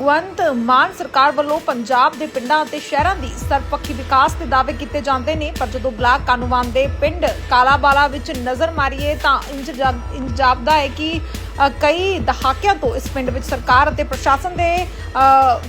ਭਗਵੰਤ ਮਾਨ ਸਰਕਾਰ ਵੱਲੋਂ ਪੰਜਾਬ ਦੇ ਪਿੰਡਾਂ ਅਤੇ ਸ਼ਹਿਰਾਂ ਦੀ ਸਰਪੱਖੀ ਵਿਕਾਸ ਦੇ ਦਾਅਵੇ ਕੀਤੇ ਜਾਂਦੇ ਨੇ। ਪਰ ਜਦੋਂ ਬਲਾਕ ਕਾਨੂੰਵਾਨ ਦੇ ਪਿੰਡ ਕਾਲਾਬਾਲਾ ਵਿੱਚ ਨਜ਼ਰ ਮਾਰੀਏ ਤਾਂ ਇੰਜ ਜਾ- ਇੰਜ ਜਾਪਦਾ ਹੈ ਕਿ ਕਈ ਦਹਾਕਿਆਂ ਤੋਂ ਇਸ ਪਿੰਡ ਵਿੱਚ ਸਰਕਾਰ ਅਤੇ ਪ੍ਰਸ਼ਾਸਨ ਦੇ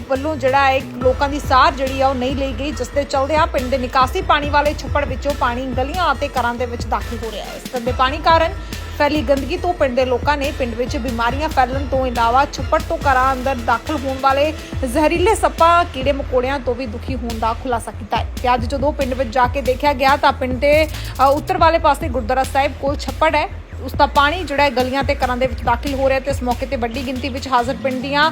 ਵੱਲੋਂ ਜਿਹੜਾ ਹੈ ਲੋਕਾਂ ਦੀ ਸਾਰ ਜਿਹੜੀ ਆ ਉਹ ਨਹੀਂ ਲਈ ਗਈ, ਜਿਸ ਦੇ ਚਲਦਿਆਂ ਪਿੰਡ ਦੇ ਨਿਕਾਸੀ ਪਾਣੀ ਵਾਲੇ ਛੱਪੜ ਵਿੱਚੋਂ ਪਾਣੀ ਗਲੀਆਂ ਅਤੇ ਘਰਾਂ ਦੇ ਵਿੱਚ ਦਾਖਲ ਹੋ ਰਿਹਾ ਹੈ। ਇਸ ਦੇ ਪਾਣੀ ਕਾਰਨ ਫੈਲੀ ਗੰਦਗੀ ਤੋਂ ਪਿੰਡ ਦੇ ਲੋਕਾਂ ਨੇ ਪਿੰਡ ਵਿੱਚ ਬਿਮਾਰੀਆਂ ਫੈਲਣ ਤੋਂ ਇਲਾਵਾ ਛੱਪੜ ਤੋਂ ਘਰਾਂ ਅੰਦਰ ਦਾਖਲ ਹੋਣ ਵਾਲੇ ਜ਼ਹਿਰੀਲੇ ਸੱਪਾਂ, ਕੀੜੇ ਮਕੌੜਿਆਂ ਤੋਂ ਵੀ ਦੁਖੀ ਹੋਣ ਦਾ ਖੁਲਾਸਾ ਕੀਤਾ ਹੈ। ਤੇ ਅੱਜ ਜਦੋਂ ਪਿੰਡ ਵਿੱਚ ਜਾ ਕੇ ਦੇਖਿਆ ਗਿਆ ਤਾਂ ਪਿੰਡ ਦੇ ਉੱਤਰ ਵਾਲੇ ਪਾਸੇ ਗੁਰਦੁਆਰਾ ਸਾਹਿਬ ਕੋਲ ਛੱਪੜ ਹੈ। ਉਸ ਦਾ ਪਾਣੀ ਜਿਹੜਾ ਗਲੀਆਂ ਤੇ ਘਰਾਂ ਦੇ ਵਿੱਚ ਦਾਖਲ ਹੋ ਰਿਹਾ ਤੇ ਇਸ ਮੌਕੇ ਤੇ ਵੱਡੀ ਗਿਣਤੀ ਵਿੱਚ ਹਾਜ਼ਰ ਪਿੰਡ ਦੀਆਂ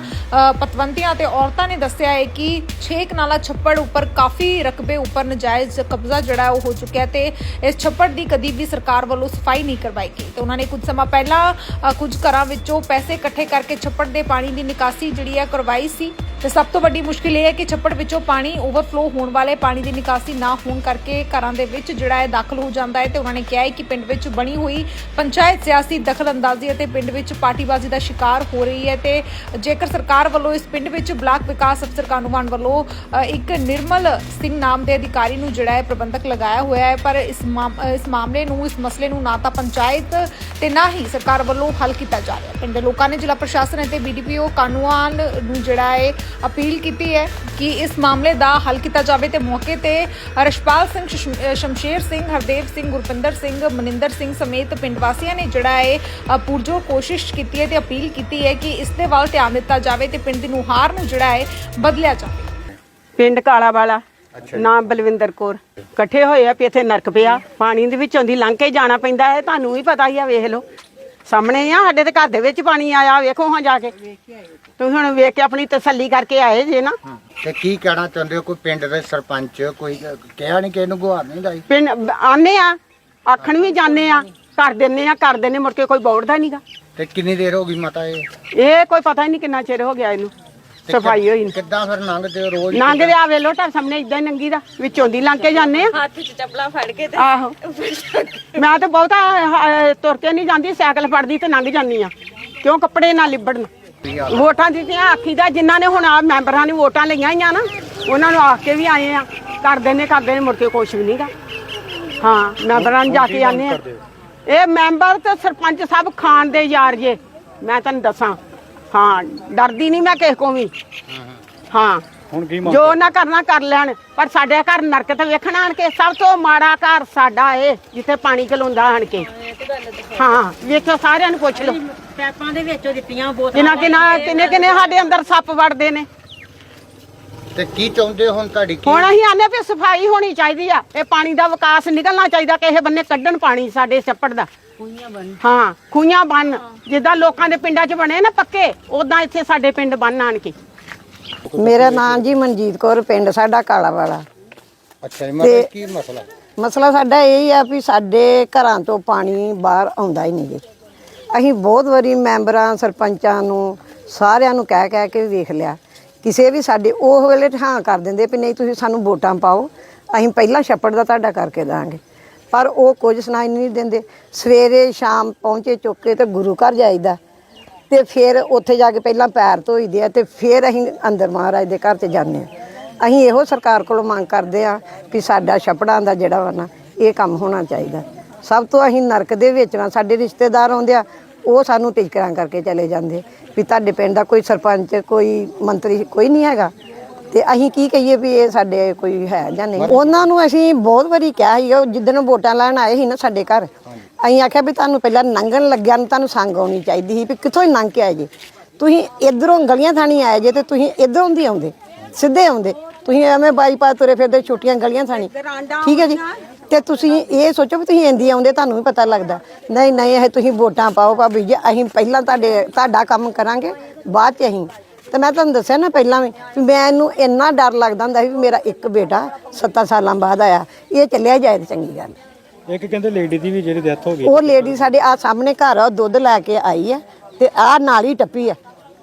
ਪਤਵੰਤੀਆਂ ਤੇ ਔਰਤਾਂ ਨੇ ਦੱਸਿਆ ਹੈ ਕਿ ਛੇਕ ਕਨਾਲਾ ਛੱਪੜ ਉੱਪਰ ਕਾਫੀ ਰਕਬੇ ਉੱਪਰ ਨਜਾਇਜ਼ ਕਬਜ਼ਾ ਜਿਹੜਾ ਉਹ ਹੋ ਚੁੱਕਿਆ ਤੇ ਇਸ ਛੱਪੜ ਦੀ ਕਦੀ ਵੀ ਸਰਕਾਰ ਵੱਲੋਂ ਸਫ਼ਾਈ ਨਹੀਂ ਕਰਵਾਈ ਗਈ। ਤੇ ਉਹਨਾਂ ਨੇ ਕੁਝ ਸਮਾਂ ਪਹਿਲਾਂ ਕੁਝ ਘਰਾਂ ਵਿੱਚੋਂ ਪੈਸੇ ਇਕੱਠੇ ਕਰਕੇ ਛੱਪੜ ਦੇ ਪਾਣੀ ਦੀ ਨਿਕਾਸੀ ਜਿਹੜੀ ਹੈ ਕਰਵਾਈ ਸੀ। ਤੇ ਸਭ ਤੋਂ ਵੱਡੀ ਮੁਸ਼ਕਿਲ ਇਹ ਹੈ ਕਿ ਛੱਪੜ ਵਿੱਚੋਂ ਪਾਣੀ ਓਵਰਫਲੋ ਹੋਣ ਵਾਲੇ ਪਾਣੀ ਦੀ ਨਿਕਾਸੀ ਨਾ ਹੋਣ ਕਰਕੇ ਘਰਾਂ ਦੇ ਵਿੱਚ ਜਿਹੜਾ ਹੈ ਦਾਖਲ ਹੋ ਜਾਂਦਾ ਹੈ ਤੇ ਉਹਨਾਂ ਨੇ ਕਿਹਾ ਹੈ ਕਿ ਪਿੰਡ ਵਿੱਚ ਬਣੀ ਹੋਈ ਪੰਚਾਇਤ ਸਿਆਸੀ ਦਖਲਅੰਦਾਜ਼ੀ ਅਤੇ ਪਿੰਡ ਵਿੱਚ ਪਾਰਟੀਬਾਜ਼ੀ ਦਾ ਸ਼ਿਕਾਰ ਹੋ ਰਹੀ ਹੈ ਤੇ ਜੇਕਰ ਸਰਕਾਰ ਵੱਲੋਂ ਇਸ ਪਿੰਡ ਵਿੱਚ ਬਲਾਕ ਵਿਕਾਸ ਅਫਸਰ ਕਾਨੂੰਵਾਨ ਵੱਲੋਂ ਇੱਕ ਨਿਰਮਲ ਸਿੰਘ ਨਾਮ ਦੇ ਅਧਿਕਾਰੀ ਨੂੰ ਜਿਹੜਾ ਹੈ ਪ੍ਰਬੰਧਕ ਲਗਾਇਆ ਹੋਇਆ ਹੈ, ਪਰ ਇਸ ਮਾਮ- ਇਸ ਮਾਮਲੇ ਨੂੰ, ਇਸ ਮਸਲੇ ਨੂੰ ਨਾ ਤਾਂ ਪੰਚਾਇਤ ਤੇ ਨਾ ਹੀ ਸਰਕਾਰ ਵੱਲੋਂ ਹੱਲ ਕੀਤਾ ਜਾ ਰਿਹਾ ਪਿੰਡ ਦੇ ਲੋਕਾਂ ਨੇ ਜ਼ਿਲ੍ਹਾ ਪ੍ਰਸ਼ਾਸਨ ਅਤੇ ਬੀਡੀਪੀਓ ਕਾਨੂੰਨ ਨੂੰ ਜਿਹੜਾ ਹੈ ਅਪੀਲ ਕੀਤੀ ਹੈ ਕਿ ਇਸ ਮਾਮਲੇ ਦਾ ਹੱਲ ਕੀਤਾ ਜਾਵੇ ਤੇ ਮੌਕੇ ਤੇ ਰਸ਼ਪਾਲ ਸਿੰਘ ਸ਼ਮਸ਼ੇਰ ਸਿੰਘ ਹਰਦੇਵ ਸਿੰਘ ਗੁਰਪਿੰਦਰ ਸਿੰਘ ਮਨਿੰਦਰ ਸਿੰਘ ਸਮੇਤ ਪਿੰਡ ਵਾਸੀਆਂ ਨੇ ਜਿਹੜਾ ਹੈ ਅ, ਪੁਰਜੋਰ ਕੋਸ਼ਿਸ਼ ਕੀਤੀ ਹੈ ਤੇ ਅਪੀਲ ਕੀਤੀ ਹੈ ਕਿ ਇਸ ਦੇ ਵੱਲ ਧਿਆਨ ਦਿੱਤਾ ਜਾਵੇ ਤੇ ਪਿੰਡ ਦੀ ਨੁਹਾਰ ਨੂੰ ਜਿਹੜਾ ਹੈ ਬਦਲਿਆ ਜਾਵੇ। ਪਿੰਡ ਕਾਲਾ ਵਾਲਾ ਨਾਮ ਬਲਵਿੰਦਰ ਕੌਰ। ਇਕੱਠੇ ਹੋਏ ਆ ਵੀ ਇੱਥੇ ਨਰਕ ਪਿਆ ਪਾਣੀ ਦੇ ਵਿੱਚੋਂ ਦੀ ਲੰਘ ਕੇ ਜਾਣਾ ਪੈਂਦਾ ਹੈ ਤੁਹਾਨੂੰ ਵੀ ਪਤਾ ਹੀ ਆ ਵੇਖ ਲਓ। ਸਾਹਮਣੇ ਆ ਸਾਡੇ ਤੇ ਘਰ ਦੇ ਵਿੱਚ ਪਾਣੀ ਆਇਆ ਵੇਖੋ ਹਾਂ ਜਾ ਕੇ। ਤੁਸੀਂ ਹੁਣ ਵੇਖ ਕੇ ਆਪਣੀ ਤਸੱਲੀ ਕਰਕੇ ਆਏ ਜੇ ਨਾ। ਤੇ ਕੀ ਕਹਿਣਾ ਚਾਹੁੰਦੇ ਹੋ? ਕੋਈ ਪਿੰਡ ਦੇ ਸਰਪੰਚ ਕੋਈ ਕਿਹਾ ਨਹੀਂ ਕਿ ਇਹਨੂੰ ਗੁਹਾਰ ਨਹੀਂ ਲਾਈ? ਪਿੰਡ ਆਨੇ ਆ ਆਖਣ ਵੀ ਜਾਂਦੇ ਆ ਕਰ ਦਿੰਨੇ ਆ ਕਰ ਦਿੰਨੇ ਮੁੜ ਕੇ ਕੋਈ ਬੌੜਦਾ ਨਹੀਂਗਾ ਤੇ ਕਿੰਨੀ ਦੇਰ ਹੋ ਗਈ ਮਾਤਾ ਇਹ? ਇਹ ਕੋਈ ਪਤਾ ਹੀ ਨਹੀਂ ਕਿੰਨਾ ਚਿਰ ਹੋ ਗਿਆ ਇਹਨੂੰ ਸਫ਼ਾਈ ਹੋਈ ਨੂੰ। ਕਿੱਦਾਂ ਫਿਰ ਲੰਘਦੇ ਹੋ ਰੋਜ਼? ਲੰਘ ਦੇ ਆ ਵੇਲੋ ਤਾਂ ਸਾਹਮਣੇ ਇਦਾਂ ਹੀ ਨੰਗੀ ਦਾ ਵਿੱਚੋਂ ਦੀ ਲੰਘ ਕੇ ਜਾਂਦੇ ਆ। ਹੱਥ 'ਚ ਚੱਪਲਾਂ ਫੜ ਕੇ ਤੇ ਆਹੋ। ਮੈਂ ਤਾਂ ਬਹੁਤਾ ਤੁਰ ਕੇ ਨਹੀਂ ਜਾਂਦੀ ਸਾਈਕਲ ਫੜਦੀ ਤੇ ਲੰਘ ਜਾਂਦੀ ਆ ਕਿਉਂ ਕੱਪੜੇ ਨਾਲ ਲਿਬੜਨ? ਵੋਟਾਂ ਦਿੱਤੀਆਂ ਆਖੀ ਦਾ ਜਿਨ੍ਹਾਂ ਨੇ ਹੁਣ ਆ ਮੈਂਬਰਾਂ ਨੇ ਵੋਟਾਂ ਲਈਆਂ ਹੀ ਆ ਨਾ ਉਹਨਾਂ ਨੂੰ ਆਖ ਕੇ ਵੀ ਆਏ ਆ। ਕਰਦੇ ਨੇ ਕਰਦੇ ਨੇ ਮੁੜ ਕੇ ਕੁਛ ਵੀ ਨਹੀਂਗਾ ਹਾਂ ਮੈਂਬਰਾਂ ਨੂੰ ਜਾ ਕੇ ਆਨੇ ਆ। ਇਹ ਮੈਂਬਰ ਤੇ ਸਰਪੰਚ ਸਭ ਖਾਨ ਦੇ ਯਾਰ ਜੇ। ਮੈਂ ਤੁਹਾਨੂੰ ਦੱਸਾਂ। ਹਾਂ ਡਰਦੀ ਨਹੀਂ ਮੈਂ ਕਿਸੇ ਕੋ ਵੀ। ਹਾਂ। ਹੁਣ ਕੀ ਜੋ ਨਾ ਕਰਨਾ ਕਰ ਲੈਣ ਪਰ ਸਾਡੇ ਘਰ ਨਰਕ ਤੇ ਵੇਖਣਾ ਆਣ ਕੇ ਸਭ ਤੋਂ ਮਾੜਾ ਘਰ ਸਾਡਾ ਏ ਜਿੱਥੇ ਪਾਣੀ ਘਲੋਂਦਾ ਆਣ ਕੇ। ਹਾਂ ਵੇਖੋ ਸਾਰਿਆਂ ਨੂੰ ਪੁੱਛ ਲਓ। ਪੈਪਾਂ ਦੇ ਵਿੱਚੋਂ ਦਿੱਤੀਆਂ ਬੋਤਲਾਂ ਕਿੰਨਾ ਕਿੰਨਾ ਕਿੰਨੇ ਕਿੰਨੇ ਸਾਡੇ ਅੰਦਰ ਸੱਪ ਵੜਦੇ ਨੇ। ਤੇ ਕੀ ਚਾਹੁੰਦੇ ਹੋ ਹੁਣ ਤੁਹਾਡੀ ਕੀ ਹੁਣ ਅਸੀਂ ਆਨੇ ਵੀ ਸਫ਼ਾਈ ਹੋਣੀ ਚਾਹੀਦੀ ਆ। ਇਹ ਪਾਣੀ ਦਾ ਵਿਕਾਸ ਨਿਕਲਣਾ ਚਾਹੀਦਾ ਕਿਸੇ ਬੰਨੇ ਕੱਢਣ ਪਾਣੀ ਸਾਡੇ ਛੱਪੜ ਦਾ। ਹਾਂ ਖੂਹਾਂ ਬੰਨ। ਜਿੱਦਾਂ ਲੋਕਾਂ ਦੇ ਪਿੰਡਾਂ 'ਚ ਬਣੇ ਨਾ ਪੱਕੇ ਉਦਾਂ ਇੱਥੇ ਸਾਡੇ ਪਿੰਡ ਬੰਨ ਆਣ ਕੇ। ਮੇਰਾ ਨਾਮ ਜੀ ਮਨਜੀਤ ਕੌਰ ਪਿੰਡ ਸਾਡਾ ਕਾਲਾ ਵਾਲਾ। ਅੱਛਾ ਜੀ ਮਤਲਬ ਕੀ ਮਸਲਾ? ਮਸਲਾ ਸਾਡਾ ਇਹ ਹੀ ਆ ਵੀ ਸਾਡੇ ਘਰਾਂ ਤੋਂ ਪਾਣੀ ਬਾਹਰ ਆਉਂਦਾ ਹੀ ਨਹੀਂ ਜੀ। ਅਸੀਂ ਬਹੁਤ ਵਾਰੀ ਮੈਂਬਰਾਂ, ਸਰਪੰਚਾਂ ਨੂੰ, ਸਾਰਿਆਂ ਨੂੰ ਕਹਿ ਕਹਿ ਕੇ ਵੇਖ ਲਿਆ। ਕਿਸੇ ਵੀ ਸਾਡੇ, ਉਹ ਵੇਲੇ ਠਾਂ ਕਰ ਦਿੰਦੇ ਵੀ ਨਹੀਂ ਤੁਸੀਂ ਸਾਨੂੰ ਵੋਟਾਂ ਪਾਓ, ਅਸੀਂ ਪਹਿਲਾਂ ਛੱਪੜ ਦਾ ਤੁਹਾਡਾ ਕਰਕੇ ਦਾਂਗੇ। ਪਰ ਉਹ ਕੁਝ ਸੁਣਾਈ ਨਹੀਂ ਦਿੰਦੇ। ਸਵੇਰੇ ਸ਼ਾਮ ਪਹੁੰਚੇ ਚੁੱਕੇ ਤੇ ਗੁਰੂ ਘਰ ਜਾਈਦਾ। ਤੇ ਫਿਰ ਉੱਥੇ ਜਾ ਕੇ ਪਹਿਲਾਂ ਪੈਰ ਧੋਈਦੇ ਆ ਤੇ ਫਿਰ ਅਸੀਂ ਅੰਦਰ ਮਹਾਰਾਜ ਦੇ ਘਰ 'ਚ ਜਾਂਦੇ ਆ। ਅਸੀਂ ਇਹੋ ਸਰਕਾਰ ਕੋਲੋਂ ਮੰਗ ਕਰਦੇ ਆ ਵੀ ਸਾਡਾ ਛਪੜਾਂ ਦਾ ਜਿਹੜਾ ਵਾ ਨਾ, ਇਹ ਕੰਮ ਹੋਣਾ ਚਾਹੀਦਾ। ਸਭ ਤੋਂ ਅਸੀਂ ਨਰਕ ਦੇ ਵਿੱਚ ਨਾ ਸਾਡੇ ਰਿਸ਼ਤੇਦਾਰ ਆਉਂਦੇ ਆ ਉਹ ਸਾਨੂੰ ਟਿਚਕਰਾਂ ਕਰਕੇ ਚਲੇ ਜਾਂਦੇ। ਵੀ ਤੁਹਾਡੇ ਪਿੰਡ ਦਾ ਕੋਈ ਸਰਪੰਚ ਕੋਈ ਮੰਤਰੀ ਕੋਈ ਨਹੀਂ ਹੈਗਾ। ਤੇ ਅਸੀਂ ਕੀ ਕਹੀਏ ਵੀ ਇਹ ਸਾਡੇ ਕੋਈ ਹੈ ਜਾਂ ਨਹੀਂ? ਉਹਨਾਂ ਨੂੰ ਅਸੀਂ ਬਹੁਤ ਵਾਰੀ ਕਿਹਾ ਸੀ ਉਹ ਜਿੱਦਣ ਵੋਟਾਂ ਲੈਣ ਆਏ ਸੀ ਨਾ ਸਾਡੇ ਘਰ ਅਸੀਂ ਆਖਿਆ ਵੀ ਤੁਹਾਨੂੰ ਪਹਿਲਾਂ ਲੰਘਣ ਲੱਗਿਆ ਨੂੰ ਤੁਹਾਨੂੰ ਸੰਗ ਆਉਣੀ ਚਾਹੀਦੀ ਸੀ ਵੀ ਕਿੱਥੋਂ ਹੀ ਲੰਘ ਕੇ ਆਏ ਜੇ? ਤੁਸੀਂ ਇਧਰੋਂ ਗਲੀਆਂ ਥਾਣੀ ਆਏ ਜੇ ਤੇ ਤੁਸੀਂ ਇਧਰੋਂ ਦੀ ਆਉਂਦੇ ਸਿੱਧੇ ਆਉਂਦੇ। ਤੁਸੀਂ ਐਵੇਂ ਬਾਈਪਾਸ ਤੁਰੇ ਫਿਰਦੇ ਛੋਟੀਆਂ ਗਲੀਆਂ ਥਾਣੀ ਠੀਕ ਹੈ ਜੀ। ਤੇ ਤੁਸੀਂ ਇਹ ਸੋਚੋ ਵੀ ਤੁਸੀਂ ਇੰਦੀ ਆਉਂਦੇ ਤੁਹਾਨੂੰ ਵੀ ਪਤਾ ਲੱਗਦਾ। ਨਹੀਂ ਨਹੀਂ ਇਹ ਤੁਸੀਂ ਵੋਟਾਂ ਪਾਓ ਭਾਬੀ ਜੀ ਅਸੀਂ ਪਹਿਲਾਂ ਤੁਹਾਡੇ ਤੁਹਾਡਾ ਕੰਮ ਕਰਾਂਗੇ ਬਾਅਦ ਚ ਅਸੀਂ। ਤੇ ਮੈਂ ਤੁਹਾਨੂੰ ਦੱਸਿਆ ਨਾ ਪਹਿਲਾਂ ਵੀ ਮੈਨੂੰ ਇੰਨਾ ਡਰ ਲੱਗਦਾ ਹੁੰਦਾ ਸੀ ਵੀ ਮੇਰਾ ਇੱਕ ਬੇਟਾ 7 ਸਾਲਾਂ ਬਾਅਦ ਆਇਆ ਇਹ ਚੱਲਿਆ ਜਾਏ ਤੇ ਚੰਗੀ ਗੱਲ। ਹੈ। ਇੱਕ ਕਹਿੰਦੇ ਲੇਡੀ ਦੀ ਵੀ ਜਿਹੜੀ ਡੈਥ ਹੋ ਗਈ। ਉਹ ਲੇਡੀ ਸਾਡੇ ਆ ਸਾਹਮਣੇ ਘਰ ਆ ਉਹ ਦੁੱਧ ਲੈ ਕੇ ਆਈ ਹੈ ਤੇ ਆ ਨਾਲ ਹੀ ਟੱਪੀ ਆ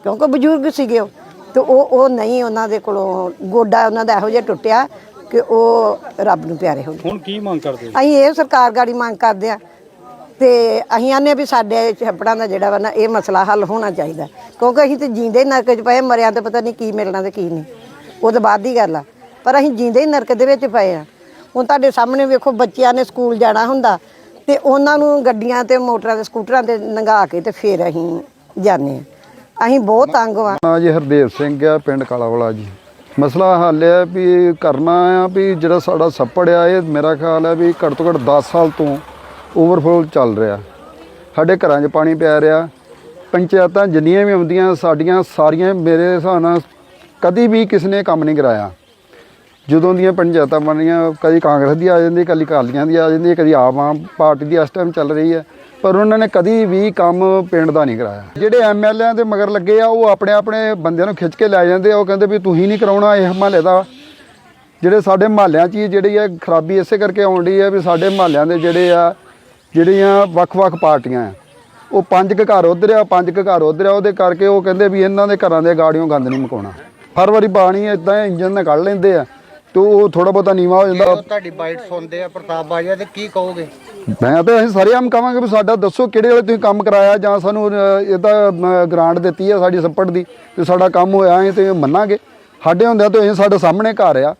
ਕਿਉਂਕਿ ਬਜ਼ੁਰਗ ਸੀਗੇ ਉਹ। ਤੇ ਉਹ ਉਹ ਨਹੀਂ ਉਹਨਾਂ ਦੇ ਕੋਲੋਂ ਗੋਡਾ ਉਹਨਾਂ ਦਾ ਇਹੋ ਜਿਹਾ ਟੁੱਟਿਆ ਕਿ ਉਹ ਰੱਬ ਨੂੰ ਪਿਆਰੇ ਹੋ ਗਏ ਹੁਣ ਕੀ ਮੰਗ ਕਰਦੇ ਅਸੀਂ ਇਹ ਸਰਕਾਰ ਗਾੜੀ ਮੰਗ ਕਰਦੇ ਆ ਤੇ ਅਸੀਂ ਆਨੇ ਵੀ ਸਾਡੇ ਛੱਪੜਾਂ ਦਾ ਜਿਹੜਾ ਵਾ ਨਾ ਇਹ ਮਸਲਾ ਹੱਲ ਹੋਣਾ ਚਾਹੀਦਾ ਕਿਉਂਕਿ ਅਸੀਂ ਤੇ ਜੀਂਦੇ ਹੀ ਨਰਕ 'ਚ ਪਏ ਮਰਿਆਂ ਤੇ ਪਤਾ ਨਹੀਂ ਕੀ ਮਿਲਣਾ ਤੇ ਕੀ ਨਹੀਂ। ਉਹ ਤਾਂ ਬਾਅਦ ਦੀ ਗੱਲ ਆ। ਪਰ ਅਸੀਂ ਜੀਂਦੇ ਹੀ ਨਰਕ ਦੇ ਵਿੱਚ ਪਏ ਆ ਹੁਣ ਤੁਹਾਡੇ ਸਾਹਮਣੇ ਵੇਖੋ ਬੱਚਿਆਂ ਨੇ ਸਕੂਲ ਜਾਣਾ ਹੁੰਦਾ ਤੇ ਉਹਨਾਂ ਨੂੰ ਗੱਡੀਆਂ ਤੇ ਮੋਟਰਾਂ ਤੇ ਸਕੂਟਰਾਂ ਤੇ ਲੰਘਾ ਕੇ ਤੇ ਫਿਰ ਅਸੀਂ ਜਾਂਦੇ ਆ ਅਸੀਂ ਬਹੁਤ ਤੰਗ ਆ ਨਾਂ ਜੀ ਹਰਦੇਵ ਸਿੰਘ ਆ ਪਿੰਡ ਕਾਲਾਵਾਲਾ ਜੀ। ਮਸਲਾ ਹੱਲ ਹੈ ਵੀ ਕਰਨਾ ਆ ਵੀ ਜਿਹੜਾ ਸਾਡਾ ਛੱਪੜ ਆ, ਇਹ ਮੇਰਾ ਖਿਆਲ ਹੈ ਵੀ ਘੱਟ ਤੋਂ ਘੱਟ 10 ਸਾਲ ਤੋਂ ਓਵਰਫਲੋ ਚੱਲ ਰਿਹਾ। ਸਾਡੇ ਘਰਾਂ 'ਚ ਪਾਣੀ ਪੈ ਰਿਹਾ। ਪੰਚਾਇਤਾਂ ਜਿੰਨੀਆਂ ਵੀ ਆਉਂਦੀਆਂ, ਸਾਡੀਆਂ ਸਾਰੀਆਂ ਮੇਰੇ ਹਿਸਾਬ ਨਾਲ ਕਦੀ ਵੀ ਕਿਸ ਨੇ ਕੰਮ ਨਹੀਂ ਕਰਾਇਆ। ਜਦੋਂ ਦੀਆਂ ਪੰਚਾਇਤਾਂ ਬਣੀਆਂ, ਕਦੀ ਕਾਂਗਰਸ ਦੀ ਆ ਜਾਂਦੀ, ਕਦੀ ਅਕਾਲੀਆਂ ਦੀ ਆ ਜਾਂਦੀ, ਕਦੀ ਆਮ ਆਮ ਪਾਰਟੀ ਦੀ ਇਸ ਟਾਈਮ ਚੱਲ ਰਹੀ ਹੈ। ਪਰ ਉਹਨਾਂ ਨੇ ਕਦੀ ਵੀ ਕੰਮ ਪਿੰਡ ਦਾ ਨਹੀਂ ਕਰਾਇਆ। ਜਿਹੜੇ ਐਮਐਲਏਆਂ ਦੇ ਮਗਰ ਲੱਗੇ ਆ, ਉਹ ਆਪਣੇ ਆਪਣੇ ਬੰਦਿਆਂ ਨੂੰ ਖਿੱਚ ਕੇ ਲੈ ਜਾਂਦੇ ਆ। ਉਹ ਕਹਿੰਦੇ ਵੀ ਤੁਸੀਂ ਨਹੀਂ ਕਰਾਉਣਾ ਇਹ ਮਹੱਲੇ ਦਾ। ਜਿਹੜੇ ਸਾਡੇ ਮਹੱਲਿਆਂ 'ਚ ਹੀ ਜਿਹੜੀ ਹੈ ਖਰਾਬੀ ਇਸੇ ਕਰਕੇ ਆਉਣ ਡਈ ਹੈ ਵੀ ਸਾਡੇ ਮਹੱਲਿਆਂ ਦੇ ਜਿਹੜੇ ਆ, ਜਿਹੜੀਆਂ ਵੱਖ-ਵੱਖ ਪਾਰਟੀਆਂ ਆ, ਉਹ ਪੰਜ ਕੁ ਘਰ ਉਧਰ ਆ, ਪੰਜ ਕੁ ਘਰ ਉਧਰ ਆ। ਉਹਦੇ ਕਰਕੇ ਉਹ ਕਹਿੰਦੇ ਵੀ ਇਹਨਾਂ ਦੇ ਘਰਾਂ ਦੇ ਗਾੜੀਆਂ ਗੰਦ ਨਹੀਂ ਮਕਾਉਣਾ। ਹਰ ਵਾਰੀ ਪਾਣੀ ਇਦਾਂ ਇੰਜਨ ਨਾਲ ਕੱਢ ਲੈਂਦੇ ਆ, ਤੇ ਉਹ ਥੋੜਾ ਬਹੁਤਾ ਨੀਵਾ ਹੋ ਜਾਂਦਾ। ਤੁਹਾਡੀ ਬਾਈਟ ਸੁਣਦੇ ਆ, ਪ੍ਰਤਾਪ ਬਾਜਵਾ, ਤੇ ਕੀ ਕਹੋਗੇ? ਮੈਂ ਤਾਂ ਅਸੀਂ ਸਾਰੇ ਆਮ ਕਵਾਂਗੇ ਵੀ ਸਾਡਾ ਦੱਸੋ ਕਿਹੜੇ ਵਾਲੇ ਤੁਸੀਂ ਕੰਮ ਕਰਾਇਆ ਜਾਂ ਸਾਨੂੰ ਇਹਦਾ ਗ੍ਰਾਂਟ ਦਿੱਤੀ ਹੈ ਸਾਡੀ ਸੱਪੜ ਦੀ ਤੇ ਸਾਡਾ ਕੰਮ ਹੋਇਆ ਹੈ ਤੇ ਮੰਨਾਂਗੇ। ਸਾਡੇ ਹੁੰਦਿਆਂ ਤਾਂ ਇਹ ਸਾਡੇ ਸਾਹਮਣੇ ਘਰ ਆ।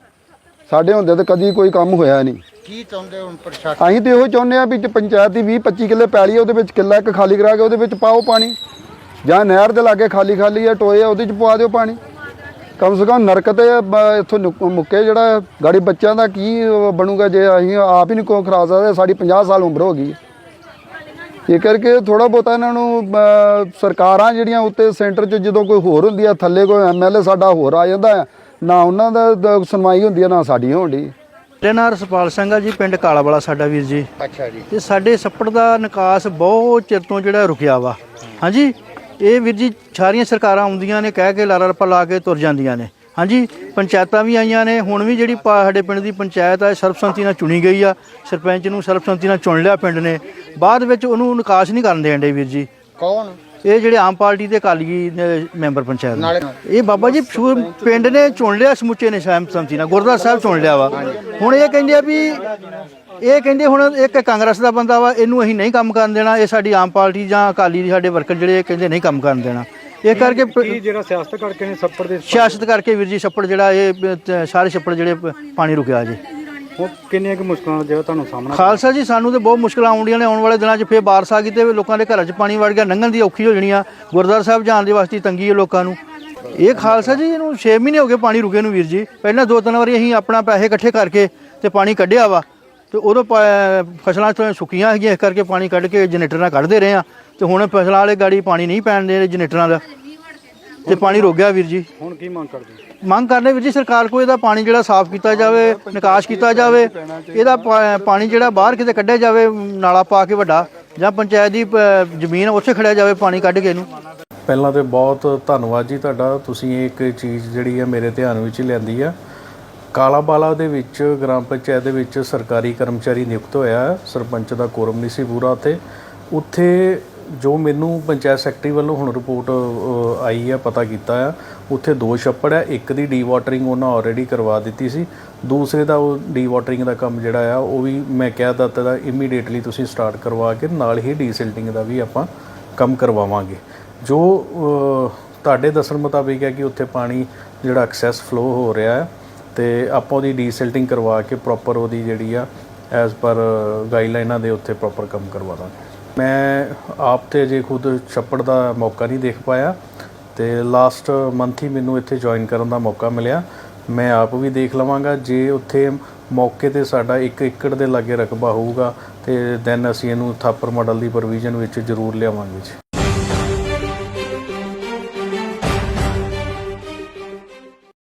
ਸਾਡੇ ਹੁੰਦਿਆਂ ਤਾਂ ਕਦੀ ਕੋਈ ਕੰਮ ਹੋਇਆ ਨਹੀਂ। ਕੀ ਚਾਹੁੰਦੇ ਹੋ ਹੁਣ ਪ੍ਰਸ਼ਾਸਨ? ਅਸੀਂ ਤੇ ਇਹੋ ਚਾਹੁੰਦੇ ਆ ਵੀ ਜੇ ਪੰਚਾਇਤ ਦੀ 20 25 ਕਿੱਲੇ ਪੈਲੀ ਆ ਉਹਦੇ ਵਿੱਚ ਕਿੱਲਾ ਇੱਕ ਖਾਲੀ ਕਰਾ ਕੇ ਉਹਦੇ ਵਿੱਚ ਪਾਓ ਪਾਣੀ। ਜਾਂ ਨਹਿਰ ਦੇ ਲਾਗੇ ਖਾਲੀ ਖਾਲੀ ਆ ਟੋਏ ਆ ਉਹਦੇ ਚ ਪਵਾ ਦਿਓ ਪਾਣੀ। ਕਮ ਸੇ ਕਮ ਨਰਕ ਤੇ ਬ- ਇੱਥੋਂ ਨੁਕ- ਮੁੱਕੇ ਜਿਹੜਾ ਗਾੜੀ ਬੱਚਿਆਂ ਦਾ ਕੀ ਬਣੂਗਾ ਜੇ ਅਸੀਂ ਆਪ ਹੀ ਨਹੀਂ ਕੋ ਖਰਾ ਸਕਦੇ ਸਾਡੀ 50 ਸਾਲ ਉਮਰ ਹੋ ਗਈ। ਇਹ ਕਰਕੇ ਥੋੜਾ ਬਹੁਤਾ ਇਹਨਾਂ ਨੂੰ ਸਰਕਾਰਾਂ ਜਿਹੜੀਆਂ ਉੱਤੇ ਸੈਂਟਰ 'ਚ ਜਦੋਂ ਕੋਈ ਹੋਰ ਹੁੰਦੀ ਆ ਥੱਲੇ ਕੋਈ ਐਮਐਲਏ ਸਾਡਾ ਹੋਰ ਆ ਜਾਂਦਾ ਨਾ ਉਹਨਾਂ ਦਾ ਦ- ਸੁਣਵਾਈ ਹੁੰਦੀ ਹੈ ਨਾ ਸਾਡੀ ਹੋਣੀ ਮੇਰੇ ਨਾਂ ਰਸਪਾਲ ਸਿੰਘ ਆ ਜੀ ਪਿੰਡ ਕਾਲਾਵਾਲਾ ਸਾਡਾ ਵੀਰ ਜੀ। ਅੱਛਾ ਜੀ। ਤੇ ਸਾਡੇ ਛੱਪੜ ਦਾ ਨਿਕਾਸ ਬਹੁਤ ਚਿਰ ਤੋਂ ਜਿਹੜਾ ਰੁਕਿਆ ਵਾ। ਹਾਂਜੀ? ਇਹ ਵੀਰ ਜੀ ਸਾਰੀਆਂ ਸਰਕਾਰਾਂ ਆਉਂਦੀਆਂ ਨੇ ਕਹਿ ਕੇ ਲਾਰਾ ਰੱਪਾ ਲਾ ਕੇ ਤੁਰ ਜਾਂਦੀਆਂ ਨੇ। ਹਾਂਜੀ ਪੰਚਾਇਤਾਂ ਵੀ ਆਈਆਂ ਨੇ ਹੁਣ ਵੀ ਜਿਹੜੀ ਸਾਡੇ ਪਿੰਡ ਦੀ ਪੰਚਾਇਤ ਆ ਸਰਬਸੰਮਤੀ ਨਾਲ ਚੁਣੀ ਗਈ ਆ। ਸਰਪੰਚ ਨੂੰ ਸਰਬਸੰਮਤੀ ਨਾਲ ਚੁਣ ਲਿਆ ਪਿੰਡ ਨੇ। ਬਾਅਦ ਵਿੱਚ ਉਹਨੂੰ ਨਿਕਾਸ ਨਹੀਂ ਕਰਨ ਦੇਣ ਦੇ ਵੀਰ ਜੀ। ਕੌਣ? ਇਹ ਜਿਹੜੇ ਆਮ ਪਾਰਟੀ ਦੇ ਅਕਾਲੀ ਮੈਂਬਰ ਪੰਚਾਇਤ। ਨਾਲੇ ਇਹ ਬਾਬਾ ਜੀ ਪਿੰਡ ਨੇ ਚੁਣ ਲਿਆ ਸਮੁੱਚੇ ਨੇ ਸਹਿਮ ਸੰਮਤੀ ਨਾਲ ਗੁਰਦੁਆਰਾ ਸਾਹਿਬ ਚੁਣ ਲਿਆ ਵਾ। ਹੁਣ ਇਹ ਕਹਿੰਦੇ ਆ ਵੀ ਇਹ ਕਹਿੰਦੇ ਹੁਣ ਇੱਕ ਕਾਂਗਰਸ ਦਾ ਬੰਦਾ ਵਾ ਇਹਨੂੰ ਅਸੀਂ ਨਹੀਂ ਕੰਮ ਕਰਨ ਦੇਣਾ ਇਹ ਸਾਡੀ ਆਮ ਪਾਰਟੀ ਜਾਂ ਅਕਾਲੀ ਦੇ ਸਾਡੇ ਵਰਕਰ ਜਿਹੜੇ ਇਹ ਕਹਿੰਦੇ ਨਹੀਂ ਕੰਮ ਕਰਨ ਦੇਣਾ। ਇਹ ਕਰਕੇ ਪ- ਜਿਹੜਾ ਸਿਆਸਤ ਕਰਕੇ ਨੇ ਛੱਪੜ ਦੇ ਸਿਆਸਤ ਕਰਕੇ ਵੀਰ ਜੀ ਛੱਪੜ ਜਿਹੜਾ ਇਹ ਸਾਰੇ ਛੱਪੜ ਜਿਹੜੇ ਪ- ਪਾਣੀ ਰੁਕਿਆ ਜੀ। ਕਿੰਨੀਆਂ ਕਿ ਮੁਸ਼ਕਲਾਂ ਦਾ ਜਿਹੜਾ ਤੁਹਾਨੂੰ ਸਾਹਮਣਾ ਖਾਲਸਾ ਜੀ ਸਾਨੂੰ ਤੇ ਬਹੁਤ ਮੁਸ਼ਕਲਾਂ ਆਉਂਦੀਆਂ ਨੇ ਆਉਣ ਵਾਲੇ ਦਿਨਾਂ 'ਚ ਫੇਰ ਬਾਰਿਸ਼ ਆ ਗਈ ਤੇ ਲੋਕਾਂ ਦੇ ਘਰਾਂ 'ਚ ਪਾਣੀ ਵੜ ਗਿਆ ਲੰਘਣ ਦੀ ਔਖੀ ਹੋ ਜਾਣੀ ਆ। ਗੁਰਦੁਆਰਾ ਸਾਹਿਬ ਜਾਣ ਦੇ ਵਾਸਤੇ ਤੰਗੀ ਹੈ ਲੋਕਾਂ ਨੂੰ। ਇਹ ਖਾਲਸਾ ਜੀ ਇਹਨੂੰ 6 ਮਹੀਨੇ ਹੋ ਗਏ ਪਾਣੀ ਰੁਕੇ ਨੂੰ ਵੀਰ ਜੀ। ਪਹਿਲਾਂ ਦੋ ਤਿੰਨ ਵਾਰੀ ਅਸੀਂ ਆਪਣਾ ਪੈਸੇ ਇਕੱਠੇ ਕਰਕੇ ਤੇ ਪਾਣੀ ਕੱਢਿਆ ਵਾ। ਤੇ ਉਦੋਂ ਫਸਲਾਂ ਤੋਂ ਸੁੱਕੀਆਂ ਹੈਗੀਆਂ ਇਸ ਕਰਕੇ ਪਾਣੀ ਕੱਢ ਕੇ ਜਨਰੇਟਰ ਨਾਲ ਕੱਢਦੇ ਰਹੇ ਆ। ਤੇ ਹੁਣ ਫਸਲਾਂ ਵਾਲੇ ਗਾੜੀ ਪਾਣੀ ਨਹੀਂ ਪੈਣ ਦੇ ਜਨਰੇਟਰਾਂ ਦਾ। ਤੇ ਪਾਣੀ ਰੁਕ ਗਿਆ ਵੀਰ ਜੀ। ਹੁਣ ਕੀ ਮੰਗ ਕਰਦੇ? ਮੰਗ ਕਰਨੇ ਵੀਰ ਜੀ ਸਰਕਾਰ ਕੋਲ ਇਹਦਾ ਪਾਣੀ ਜਿਹੜਾ ਸਾਫ਼ ਕੀਤਾ ਜਾਵੇ ਨਿਕਾਸ ਕੀਤਾ ਜਾਵੇ ਇਹਦਾ ਪਾਣੀ ਜਿਹੜਾ ਬਾਹਰ ਕਿਤੇ ਕੱਢਿਆ ਜਾਵੇ ਨਾਲਾ ਪਾ ਕੇ ਵੱਡਾ ਜਾਂ ਪੰਚਾਇਤ ਦੀ ਜ਼ਮੀਨ ਉੱਥੇ ਖੜਿਆ ਜਾਵੇ ਪਾਣੀ ਕੱਢ ਕੇ ਇਹਨੂੰ। ਪਹਿਲਾਂ ਤੇ ਬਹੁਤ ਧੰਨਵਾਦ ਜੀ ਤੁਹਾਡਾ। ਤੁਸੀਂ ਇੱਕ ਚੀਜ਼ ਜਿਹੜੀ ਹੈ ਮੇਰੇ ਧਿਆਨ ਵਿੱਚ ਲਿਆਂਦੀ ਆ। ਕਾਲਾਬਾਲਾ ਦੇ ਵਿੱਚ, ਗ੍ਰਾਮ ਪੰਚਾਇਤ ਦੇ ਵਿੱਚ ਸਰਕਾਰੀ ਕਰਮਚਾਰੀ ਨਿਯੁਕਤ ਹੋਇਆ ਸਰਪੰਚ ਦਾ ਕੋਰਮ ਨਹੀਂ ਸੀ ਪੂਰਾ ਉੱਥੇ। ਉੱਥੇ ਜੋ ਮੈਨੂੰ ਪੰਚਾਇਤ ਸੈਕਟਰੀ ਵੱਲੋਂ ਹੁਣ ਰਿਪੋਰਟ ਆਈ ਹੈ, ਪਤਾ ਕੀਤਾ ਆ ਉੱਥੇ ਦੋ ਛੱਪੜ ਹੈ, ਇੱਕ ਦੀ ਡੀ ਡੀਵਾਟਰਿੰਗ ਉਹਨਾਂ ਆਲਰੇਡੀ ਕਰਵਾ ਦਿੱਤੀ ਸੀ। ਦੂਸਰੇ ਦਾ ਉਹ ਡੀ ਡੀਵਾਟਰਿੰਗ ਦਾ ਕੰਮ ਜਿਹੜਾ ਆ, ਉਹ ਵੀ ਮੈਂ ਕਹਿ ਦਿੱਤਾ ਦਾ ਇਮੀਡੀਏਟਲੀ ਤੁਸੀਂ ਸਟਾਰਟ ਕਰਵਾ ਕੇ ਨਾਲ ਹੀ ਡੀਸਿਲਟਿੰਗ ਦਾ ਵੀ ਆਪਾਂ ਕੰਮ ਕਰਵਾਵਾਂਗੇ। ਜੋ ਤੁਹਾਡੇ ਦੱਸਣ ਮੁਤਾਬਿਕ ਹੈ ਕਿ ਉੱਥੇ ਪਾਣੀ ਜਿਹੜਾ ਐਕਸੈਸ ਫਲੋ ਹੋ ਰਿਹਾ ਹੈ ਤੇ ਆਪਾਂ ਉਹਦੀ ਡੀਸਿਲਟਿੰਗ ਕਰਵਾ ਕੇ ਪ੍ਰੋਪਰ ਉਹਦੀ ਜਿਹੜੀ ਆ ਐਜ਼ ਪਰ ਗਾਈਡਲਾਈਨਾਂ ਦੇ ਉੱਤੇ ਪ੍ਰੋਪਰ ਕੰਮ ਕਰਵਾ ਦਾਂਗੇ। ਮੈਂ ਆਪ ਤੇ ਜੇ ਖੁਦ ਛੱਪੜ ਦਾ ਮੌਕਾ ਨਹੀਂ ਦੇਖ ਪਾਇਆ ਤੇ ਲਾਸਟ ਮੰਥ ਹੀ ਮੈਨੂੰ ਇੱਥੇ ਜੁਆਇਨ ਕਰਨ ਦਾ ਮੌਕਾ ਮਿਲਿਆ। ਮੈਂ ਆਪ ਵੀ ਦੇਖ ਲਵਾਂਗਾ, ਜੇ ਉੱਥੇ ਮੌਕੇ ਤੇ ਸਾਡਾ 1 ਏਕੜ ਦੇ ਲਾਗੇ ਰਕਬਾ ਹੋਊਗਾ ਤੇ ਦੈਨ ਅਸੀਂ ਇਹਨੂੰ ਥਾਪਰ ਮਾਡਲ ਦੀ ਪ੍ਰੋਵੀਜ਼ਨ ਵਿੱਚ ਜ਼ਰੂਰ ਲਿਆਵਾਂਗੇ ਜੀ।